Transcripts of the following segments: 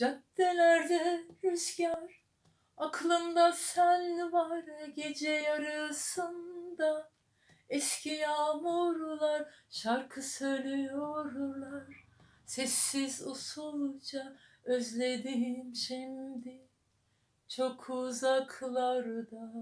Caddelerde rüzgar, aklımda sen var gece yarısında. Eski yağmurlar şarkı söylüyorlar. Sessiz usulca özledim şimdi çok uzaklarda.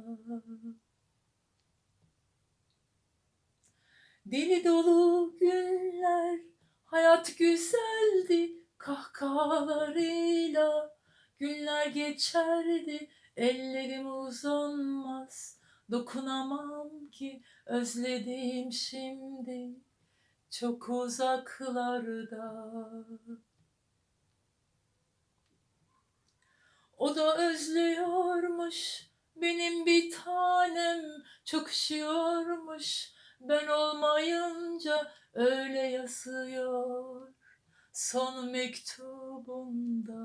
Deli dolu günler, hayat güzeldi kahkahalarıyla. Günler geçerdi, ellerim uzanmaz. Dokunamam ki özledim şimdi çok uzaklarda. O da özlüyormuş benim bir tanem çok üşüyormuş ben olmayınca öyle yazıyor son mektubunda.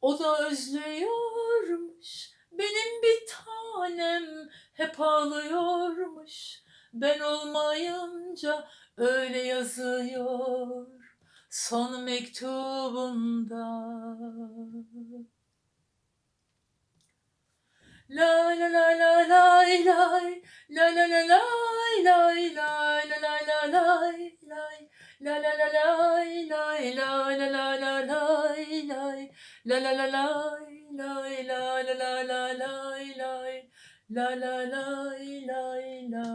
O da özlüyormuş benim bir tanem hep ağlıyormuş ben olmayınca öyle yazıyor son mektubunda. La la la la lay lay la la la lay lay lay la la la lay lay la la la lay lay la la la la lay lay la la la lay lay la la la la lay lay la la lay lay la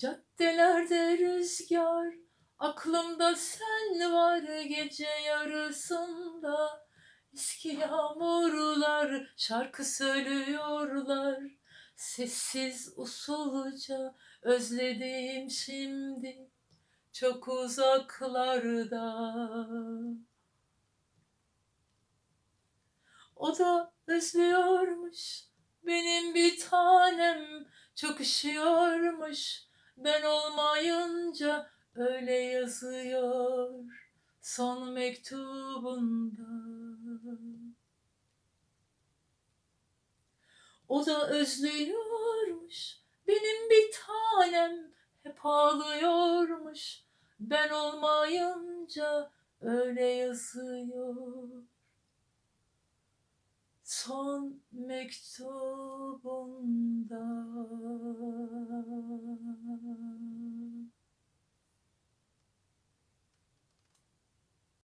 Caddelerde rüzgar Aklımda sen var gece yarısında Eski yağmurlar şarkı söylüyorlar. Sessiz usulca özledim şimdi Çok uzaklarda. O da özlüyormuş benim bir tanem Çok üşüyormuş. Ben olmayınca öyle yazıyor son mektubunda. O da özlüyormuş benim bir tanem hep ağlıyormuş ben olmayınca öyle yazıyor son mektubunda.